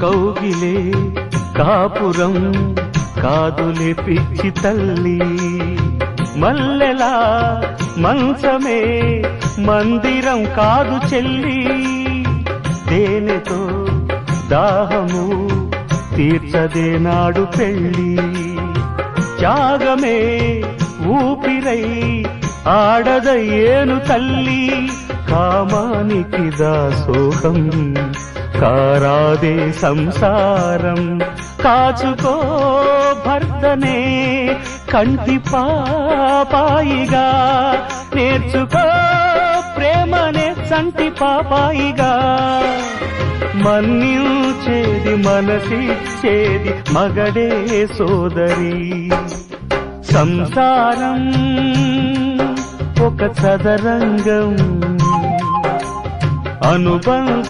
కౌగిలే కాపురం కాదులే పిచ్చి తల్లి. మల్లెలా మంచమే మందిరం కాదు చెల్లి. దేనితో దాహము తీర్చదే నాడు పెళ్ళి. త్యాగమే ఊపిరై ఆడదయ్యేను తల్లి. కామానికి దాసోహం కారాదే సంసారం. కాచుకో భర్తనే కంటి పాపాయిగా. నేర్చుకో ప్రేమనే చంటి పాపాయిగా. మన్యుచేది మనసిచ్చేది మగడే సోదరి. సంసారం ఒక చదరంగం. అనుబంధ